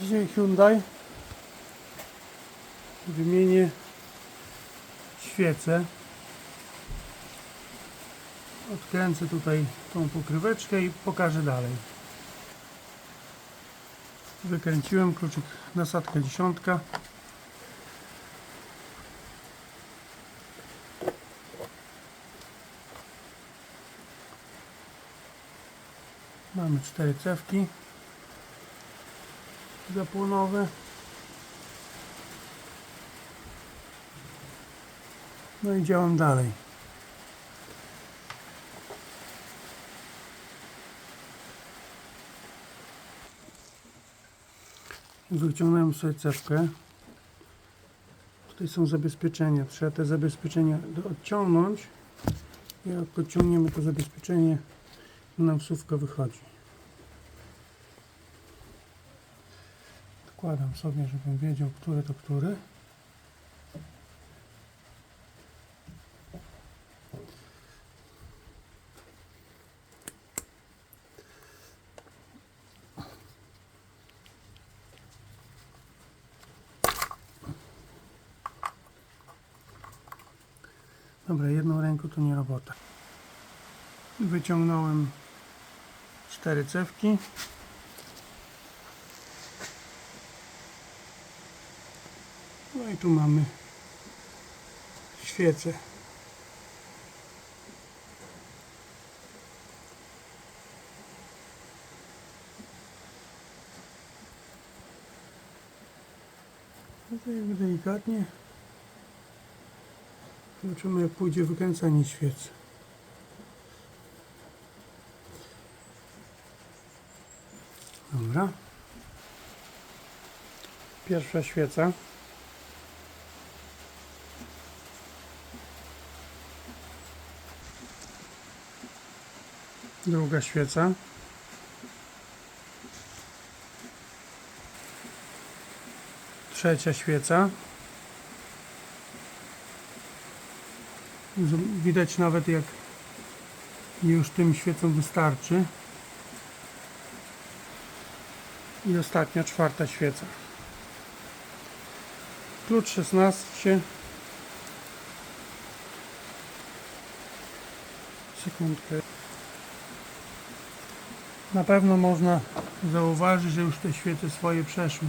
Dzisiaj Hyundai wymienię świecę. Odkręcę tutaj tą pokryweczkę i pokażę dalej. Wykręciłem kluczyk nasadka dziesiątka. Mamy cztery cewki zapłonowe. No i działam dalej. Wyciągnąłem sobie cewkę. Tutaj są zabezpieczenia. Trzeba te zabezpieczenia odciągnąć. Jak odciągniemy to zabezpieczenie, nam słówko wychodzi. Wkładam sobie, żebym wiedział, który to który. Dobra, jedną ręką to nie robota. Wyciągnąłem cztery cewki. I tu mamy świecę. No to jakby delikatnie zobaczymy jak pójdzie wykręcanie świecy. Dobra. Pierwsza świeca. Druga świeca. Trzecia świeca. Widać nawet jak już tym świecą wystarczy. I ostatnia, czwarta świeca. Klucz 16. Sekundkę. Na pewno można zauważyć, że już te świece swoje przeszły.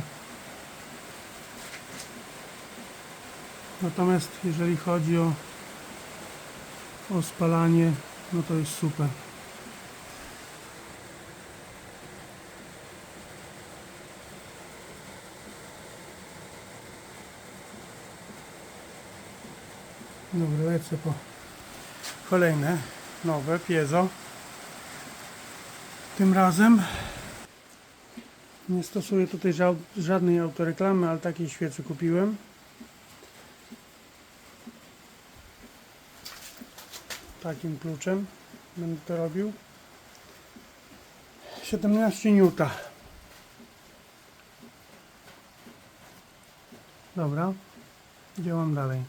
Natomiast jeżeli chodzi o, o spalanie, no to jest super. Dobra, lecę po kolejne nowe piezo. Tym razem nie stosuję tutaj ża- żadnej autoreklamy, ale takiej świecy kupiłem. Takim kluczem będę to robił. 17 nuta. Dobra, działam dalej.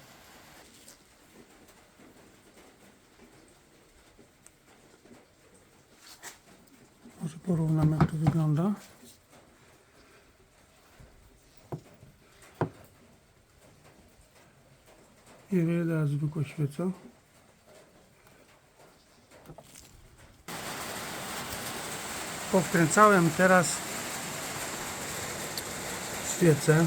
Może porównam jak to wygląda. I wyda zwykła świeca. Powkręcałem teraz świecę.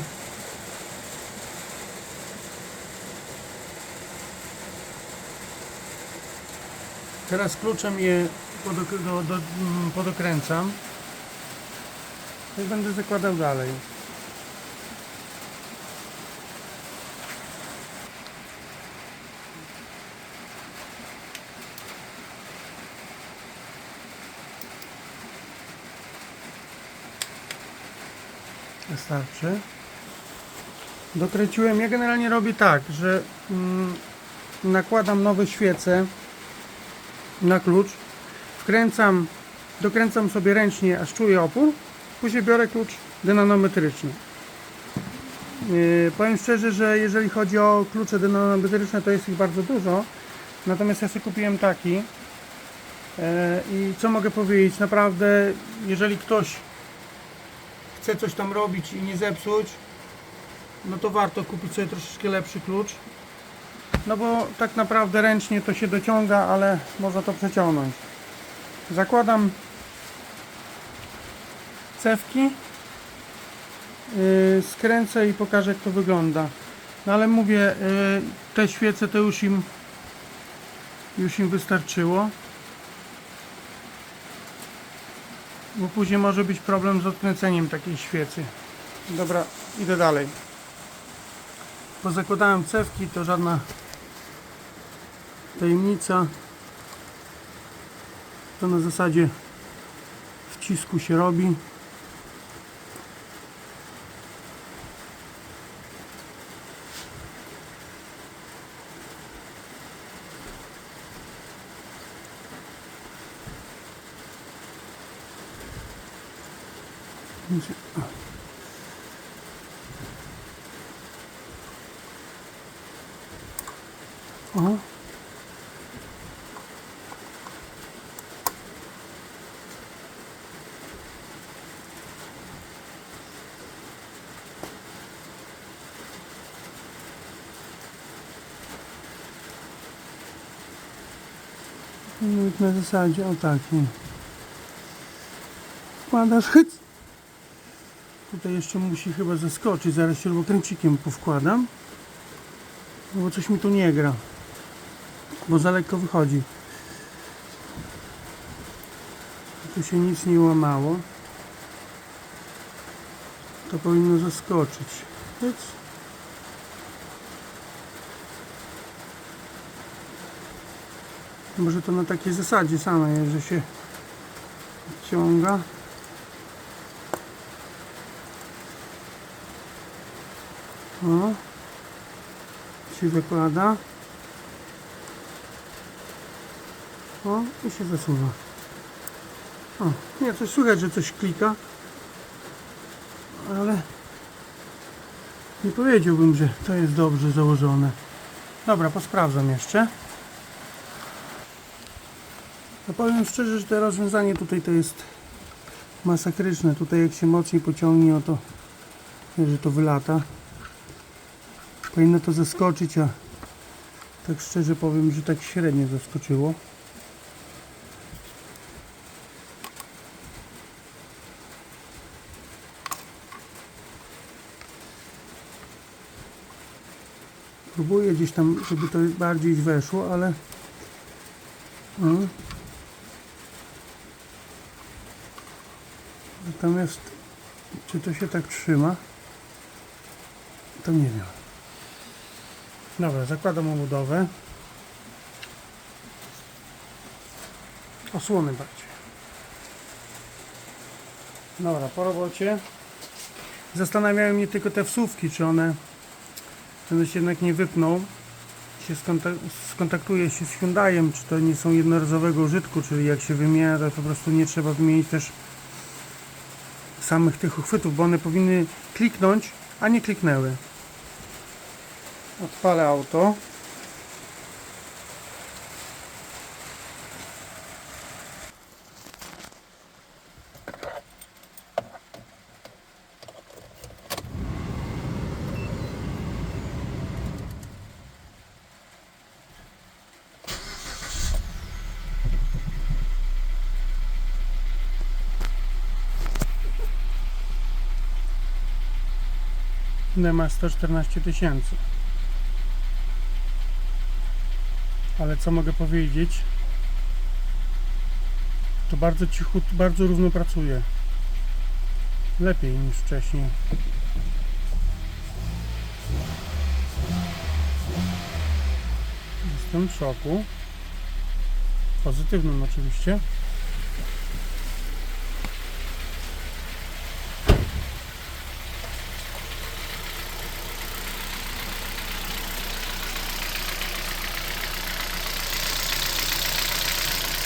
Teraz kluczem je podok- do, do, mm, podokręcam. I będę zakładał dalej. Wystarczy. Dokręciłem. Ja generalnie robię tak, że mm, nakładam nowe świece na klucz, wkręcam, dokręcam sobie ręcznie, aż czuję opór, później biorę klucz dynanometryczny. Yy, powiem szczerze, że jeżeli chodzi o klucze dynanometryczne, to jest ich bardzo dużo, natomiast ja sobie kupiłem taki. Yy, i co mogę powiedzieć, naprawdę, jeżeli ktoś chce coś tam robić i nie zepsuć, no to warto kupić sobie troszeczkę lepszy klucz. No bo tak naprawdę ręcznie to się dociąga, ale można to przeciągnąć. Zakładam cewki, yy, skręcę i pokażę jak to wygląda. No ale mówię, yy, te świece to już im już im wystarczyło. Bo później może być problem z odkręceniem takiej świecy. Dobra, idę dalej. Bo zakładałem cewki, to żadna tajemnica. To na zasadzie wcisku się robi. Więc- Na zasadzie o takiej. Wkładasz hyc. Tutaj jeszcze musi chyba zaskoczyć, zaraz śrubokręcikiem powkładam. No bo coś mi tu nie gra. Bo za lekko wychodzi. Tu się nic nie łamało. To powinno zaskoczyć. Hyc. Może to na takiej zasadzie samej, że się ciąga. O, się zakłada. O, i się zasuwa. O, nie, coś słychać, że coś klika. Ale nie powiedziałbym, że to jest dobrze założone. Dobra, posprawdzam jeszcze. No powiem szczerze, że to rozwiązanie tutaj to jest masakryczne. Tutaj jak się mocniej pociągnie, o to, że to wylata. Powinno to zaskoczyć, a tak szczerze powiem, że tak średnio zaskoczyło. Próbuję gdzieś tam, żeby to bardziej weszło, ale no. Natomiast czy to się tak trzyma? To nie wiem. Dobra, zakładam obudowę. Osłony bardziej. Dobra, po robocie. Zastanawiają mnie tylko te wsówki, czy one, one się jednak nie wypną. Się skontak- skontaktuję się z Hyundaiem, czy to nie są jednorazowego użytku, czyli jak się wymienia, to po prostu nie trzeba wymienić też samych tych uchwytów, bo one powinny kliknąć, a nie kliknęły. Odpalę auto. Ma 114 tysięcy. Ale co mogę powiedzieć? To bardzo cicho, bardzo równo pracuje. Lepiej niż wcześniej. Jestem w szoku. Pozytywnym oczywiście.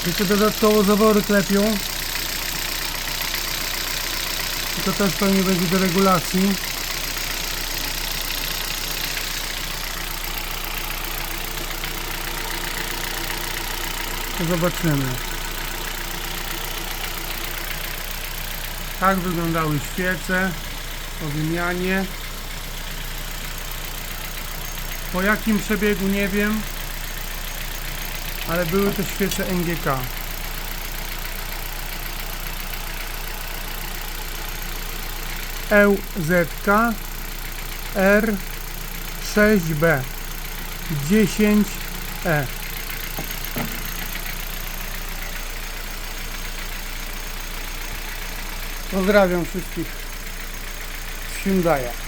Jeszcze dodatkowo zawory klepią. I to też pewnie będzie do regulacji. Zobaczymy. Tak wyglądały świece po wymianie. Po jakim przebiegu nie wiem, ale były to świece NGK. EUZK R6B 10E Pozdrawiam wszystkich z Hyundai'a.